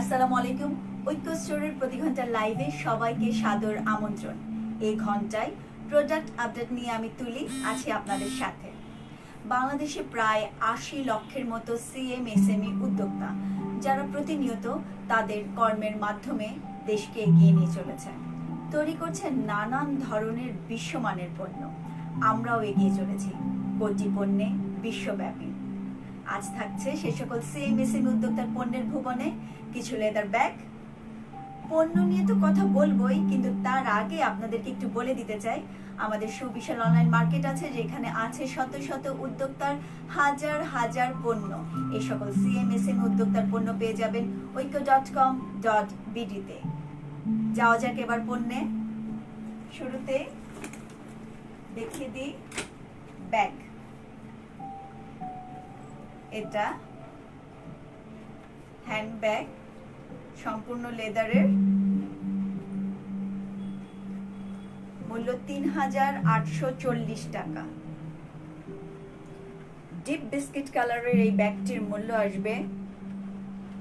আসসালামু আলাইকুম। ঐক্য স্টোরের প্রতি ঘণ্টা লাইভে সবাইকে সাদর আমন্ত্রণ। এই ঘন্টায় প্রোডাক্ট আপডেট নিয়ে আমি তুলি, আছি আপনাদের সাথে। বাংলাদেশে প্রায় আশি লক্ষের মতো সিএমএসএমই উদ্যোক্তা, যারা প্রতিনিয়ত তাদের কর্মের মাধ্যমে দেশকে এগিয়ে নিয়ে চলেছে। তৈরি করছে নানান ধরনের বিশ্বমানের পণ্য। আমরাও এগিয়ে চলেছি। কোটি পণ্যে বিশ্বব্যাপী। আজ থাকছে সে সকল সিএমএসএম উদ্যোক্তার পণ্যের ভুবনে, কিছু লেদার ব্যাগ পণ্য নিয়ে তো কথা বলবোই, কিন্তু তার আগে আপনাদেরকে একটু বলে দিতে চাই। আমাদের সুবিশাল অনলাইন মার্কেট আছে, যেখানে আছে শত শত উদ্যোক্তার হাজার হাজার পণ্য। এই সকল সিএমএসএম উদ্যোক্তার পণ্য পেয়ে যাবেন ঐক্য ডট কম ডট বিডিতে যাওয়া যাক এবার পণ্যে। শুরুতে দেখিয়ে দিই ব্যাগ এটা হ্যান্ডব্যাগ, সম্পূর্ণ লেদারের। মূল্য তিন হাজার আটশো চল্লিশ টাকা। ডিপ বিস্কিট কালারের এই ব্যাগটির মূল্য আসবে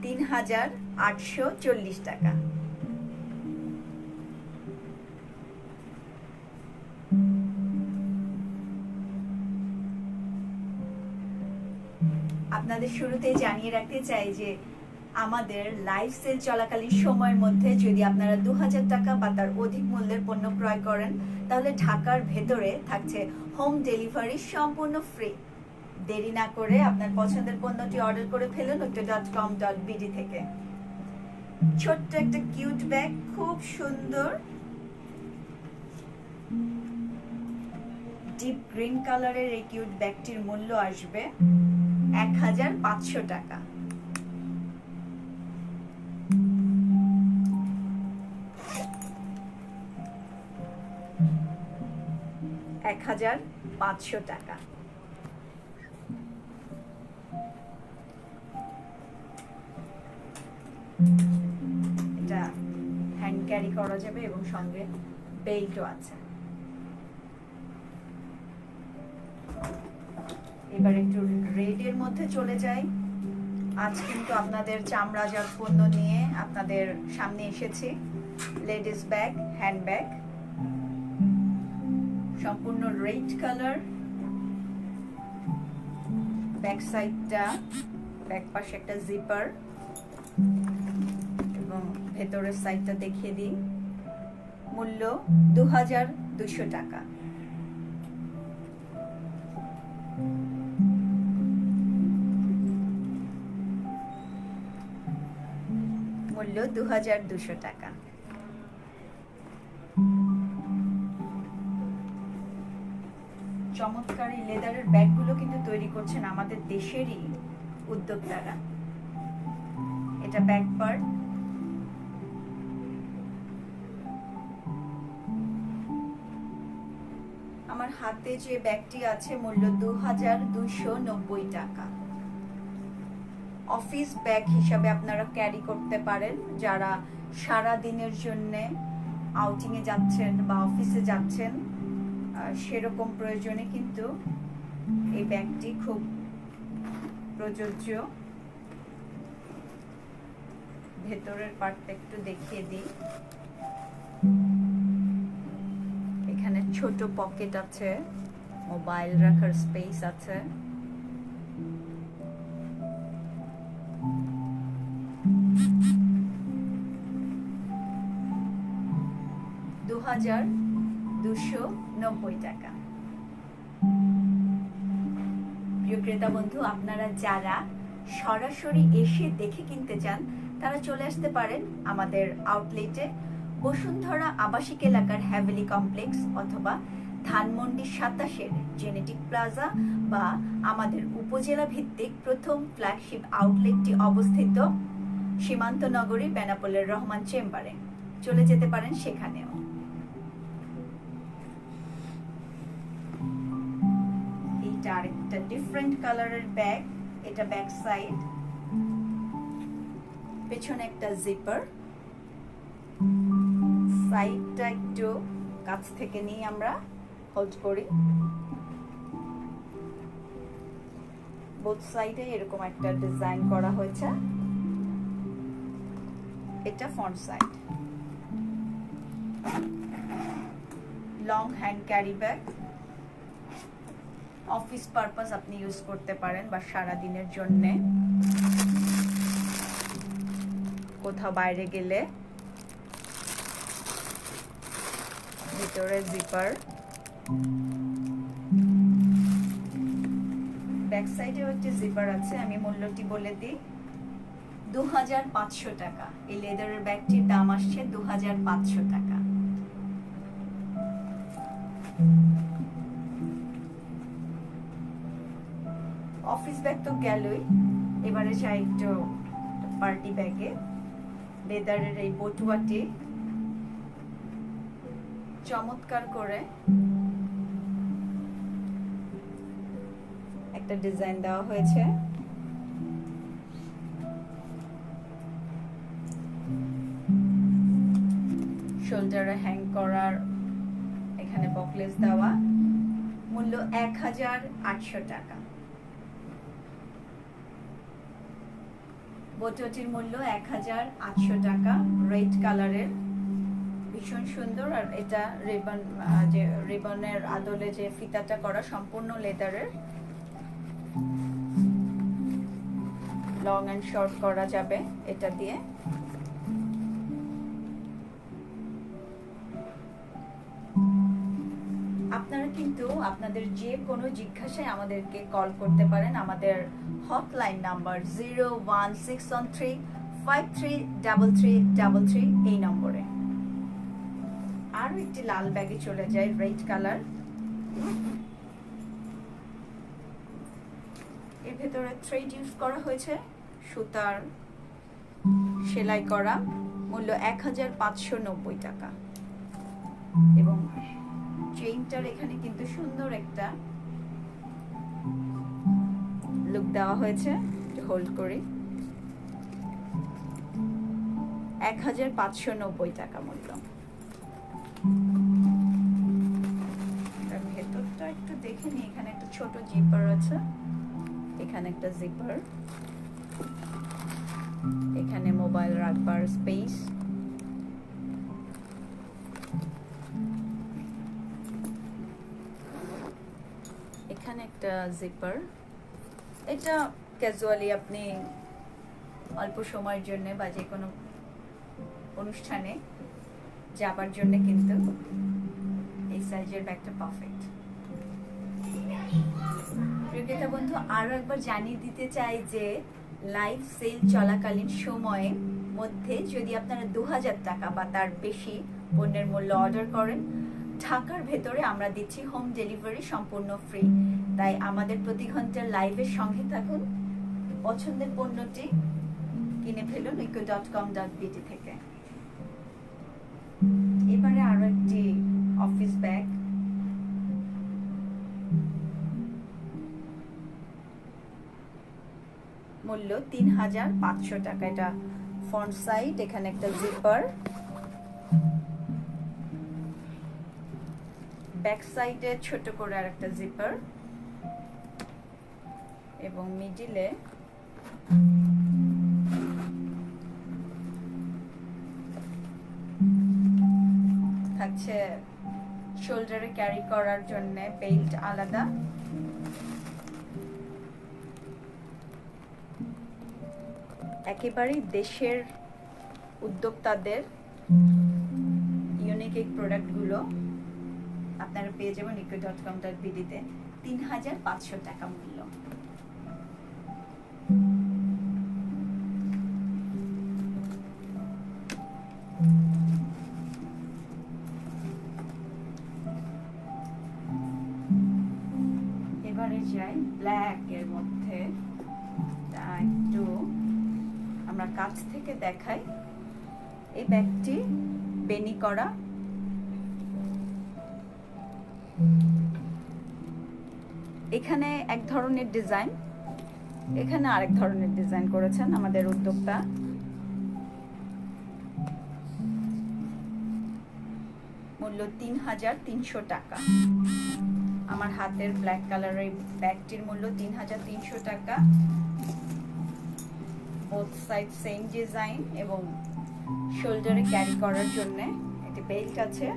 তিন হাজার আটশো চল্লিশ টাকা। আপনাদের শুরুতেই জানিয়ে রাখতে চাই যে আমাদের লাইভ সেল চলাকালীন সময়ের মধ্যে যদি আপনারা দু হাজার টাকা বা তার অধিক মূল্যের পণ্য ক্রয় করেন, তাহলে ঢাকার ভেতরে থাকছে হোম ডেলিভারি সম্পূর্ণ ফ্রি দেরি না করে আপনার পছন্দের পণ্যটি অর্ডার করে ফেলুন ওটা ডট কম ডট বিডি থেকে। ছোট্ট একটা কিউট ব্যাগ খুব সুন্দর। ডিপ গ্রিন কালারের এই কিউট ব্যাগটির মূল্য আসবে। এক হাজার পাঁচশো টাকা। এক হাজার পাঁচশো টাকা। এটা হ্যান্ড ক্যারি করা যাবে এবং সঙ্গে বেল্টও আছে। এবার একটু রেডের মধ্যে চলে যাই। আজ কিন্তু আপনাদের চামড়া চামড়াজাত পণ্য নিয়ে আপনাদের সামনে এসেছি। Ladies bag, hand bag. সম্পূর্ণ রেড কালার ব্যাক সাইডটা, ব্যাক পাশে একটা জিপার এবং ভেতরের সাইডটা দেখিয়ে দিই। মূল্য দু টাকা। মূল্য দু হাজার দুশো টাকা। চমৎকার এই লেদারের ব্যাগগুলো কিন্তু তৈরি করছেন আমাদের দেশেরই উদ্যোক্তারা। এটা ব্যাগ পার্ট। আমার হাতে যে ব্যাগটি আছে মূল্য দু হাজার দুশো নব্বই টাকা। অফিস ব্যাগ হিসাবে আপনারা ক্যারি করতে পারেন। যারা সারা দিনের জন্যে আউটিংয়ে যাচ্ছেন বা অফিসে যাচ্ছেন সেরকম প্রয়োজনে কিন্তু এই ব্যাগটি খুব প্রযোজ্য। ভেতরের পার্টটা একটু দেখিয়ে দিই। এখানে ছোট পকেট আছে মোবাইল রাখার স্পেস আছে। হাজার দুশো নব্বই টাকা। প্রিয় ক্রেতা বন্ধু, আপনারা যারা সরাসরি এসে দেখে কিনতে চান, তারা চলে আসতে পারেন আমাদের আউটলেটে বসুন্ধরা আবাসিক এলাকার হ্যাভেলি কমপ্লেক্স অথবা ধানমন্ডি সাতাশের জেনেটিক প্লাজা বা আমাদের উপজেলা ভিত্তিক প্রথম ফ্ল্যাগশিপ আউটলেটটি অবস্থিত সীমান্ত নগরী বেনাপোলের রহমান চেম্বারে। চলে যেতে পারেন সেখানেও। আরেকটা ডিফারেন্ট কালারের ব্যাগ এটা ব্যাক সাইড পেছনে একটা জিপার সাইডটা একটু কাছ থেকে নিয়ে আমরা হোল্ড করি। বোথ সাইডে এরকম একটা ডিজাইন করা হয়েছে। এটা front side long hand carry bag office purpose আপনি ইউজ করতে পারেন বা সারা দিনের জন্যে। কোথাও বাইরে গেলে। ভিতরে জিপার ব্যাক সাইডেও একটি জিপার আছে, আমি মূল্যটি বলে দিই। দু হাজার পাঁচশো টাকা। এই লেদারের ব্যাগটির দাম আসছে দু হাজার পাঁচশো টাকা। অফিস ব্যাগ তো গেলই। এবারে চাই একটু পার্টি ব্যাগে। লেদারের এই বটুয়াটি চমৎকার করে। একটা ডিজাইন দেওয়া হয়েছে। শোল্ডারে হ্যাং করার এখানে বকলেস দেওয়া। মূল্য এক হাজার আটশো টাকা। বোটটির মূল্য এক হাজার আটশো টাকা। রেড কালারের ভীষণ সুন্দর। আর এটা রিবন যে রিবনের আদলে যে ফিতাটা করা সম্পূর্ণ লেদারের লং অ্যান্ড শর্ট করা যাবে এটা দিয়ে। আপনারা কিন্তু আপনাদের যে কোনো জিজ্ঞাসায় আমাদেরকে কল করতে পারেন। আমাদের hotline number zero one six one three five three double three double three এই নম্বরে। আরও একটি লাল ব্যাগে চলে যায় রেড কালার। এর ভেতরে থ্রেড ইউজ করা হয়েছে, সুতার সেলাই করা, মূল্য এক হাজার পাঁচশো নব্বই টাকা। এবং চেইনটার এখানে কিন্তু সুন্দর একটা লুক দেওয়া হয়েছে হোল্ড করে। এক হাজার পাঁচশো নব্বই টাকা মূল্য। তার ভেতরটা একটু দেখে নি এখানে একটা ছোট জিপার আছে, এখানে একটা জিপার এখানে মোবাইল রাখবার স্পেস এখানে একটা জিপার এটা ক্যাজুয়ালি আপনি অল্প সময়ের জন্য বা যে কোনো অনুষ্ঠানে যাবার জন্য কিন্তু এই সাইজের ব্যাগটা পারফেক্ট ক্রিকেটা বন্ধু, আরও একবার জানিয়ে দিতে চাই যে লাইভ সেল চলাকালীন সময়ে মধ্যে যদি আপনারা দু হাজার টাকা বা তার বেশি পণ্যের মূল্য অর্ডার করেন ঢাকার ভেতরে আমরা দিচ্ছি হোম ডেলিভারি সম্পূর্ণ ফ্রি তাই আমাদের প্রতি ঘণ্টার লাইভের সঙ্গে থাকুন। পছন্দের পণ্যটি কিনে ফেলুন ইকো ডট কম ডট বিটি থেকে। এবারে আরও একটি অফিস ব্যাগ মূল্য তিন হাজার পাঁচশো টাকা। এটা ফ্রন্ট সাইড এখানে একটা জিপার ব্যাক সাইডে ছোট করে আর একটা জিপার এবং মিডিলে থাকছে শোল্ডারে ক্যারি করার জন্য বেল্ট আলাদা। একেবারেই দেশের উদ্যোক্তাদের ইউনিক এই প্রোডাক্টগুলো আপনারা পেয়ে যাবেন ইকো ডট কম ডট বিডিতে তিন হাজার পাঁচশো টাকা মূল্য। এবারে যাই ব্ল্যাক এর মধ্যে। একটু আমরা কাছ থেকে দেখাই। এই ব্যাগটি বেনি করা এখানে এক ধরনের ডিজাইন। এখানে আরেক ধরনের ডিজাইন করেছেন আমাদের উদ্যোক্তা। মূল্য তিন হাজার তিনশো টাকা। আমার হাতের ব্ল্যাক কালারের ব্যাগটির মূল্য তিন হাজার তিনশো টাকা। বোথ সাইড সেম ডিজাইন এবং শোল্ডারে ক্যারি করার জন্য একটি বেল্ট আছে।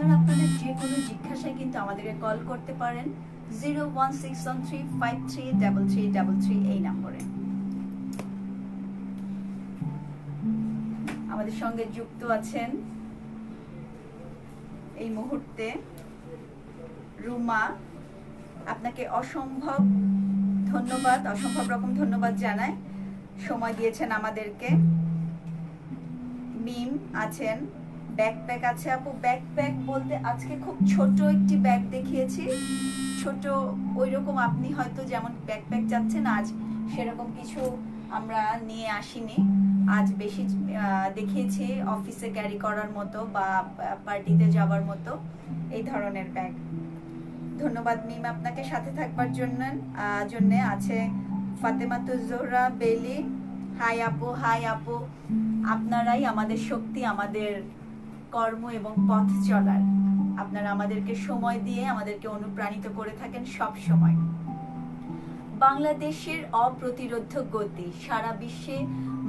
আপনারা আপনাদের যে কোনো জিজ্ঞাসায় কিন্তু আমাদেরকে কল করতে পারেন। Zero one six one three five three double three double three এই নম্বরে। আমাদের সঙ্গে যুক্ত আছেন এই মুহূর্তে রুমা। আপনাকে অসম্ভব ধন্যবাদ, অসম্ভব রকম ধন্যবাদ জানাই। সময় দিয়েছেন আমাদেরকে। মিম আছেন। ব্যাকপ্যাক আছে আপু? ব্যাকপ্যাক বলতে আজকে খুব ছোট একটি ব্যাগ দেখিয়েছি। ছোট ওই রকম আপনি হয়তো যেমন ব্যাকপ্যাক যাচ্ছেন আজ সেরকম কিছু আমরা নিয়ে আসিনি। আজ বেশি দেখিয়েছি অফিসে ক্যারি করার মতো বা পার্টিতে যাওয়ার মতো এই ধরনের ব্যাগ। ধন্যবাদ মিম আপনাকে সাথে থাকবার জন্য জন্য। আছে ফাতেমাতু জোহরা, বেলি। হাই আপু হাই আপু। আপনারাই আমাদের শক্তি, আমাদের কর্ম এবং পথ চলার। আপনারা আমাদেরকে সময় দিয়ে আমাদেরকে অনুপ্রাণিত করে থাকেন সব সময়। বাংলাদেশের অপ্রতিরোধ গতি। সারা বিশ্বে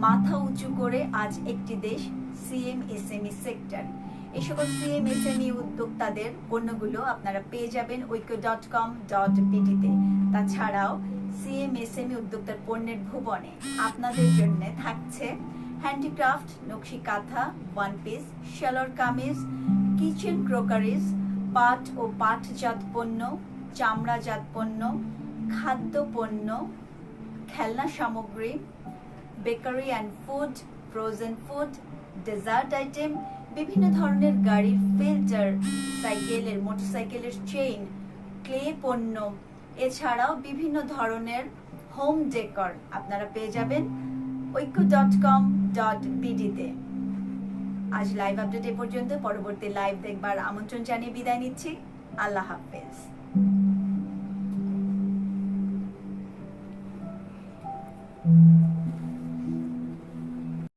মাথা উঁচু করে আজ একটি দেশ সিএমএসএমই সেক্টর এই সকল সিএমএসএমই উদ্যোক্তাদের পণ্যগুলো আপনারা পেয়ে যাবেন ঐক্য ডট কম ডট বিডিতে তাছাড়াও সিএমএসএমই উদ্যোক্তার পণ্যের ভুবনে। আপনাদের জন্য থাকছে হ্যান্ডিক্রাফট নকশি কাঁথা ওয়ান পিস শেলর কামিজ কিচেন ক্রোকারিজ পাট ও পাটজাত পণ্য, চামড়াজাত পণ্য, খাদ্য পণ্য, খেলনা সামগ্রী bakery and food frozen food dessert item বিভিন্ন ধরনের গাড়ির ফিল্টার সাইকেলের মোটরসাইকেলের চেইন ক্লে পণ্য। এছাড়াও বিভিন্ন ধরনের হোম ডেকর আপনারা পেয়ে যাবেন। ঐক্য ডট কম ডট বিডিতে আজ লাইভ আপডেট এ পর্যন্ত, পরবর্তী লাইভ দেখবার আমন্ত্রণ জানিয়ে বিদায় নিচ্ছি। আল্লাহ হাফেজ।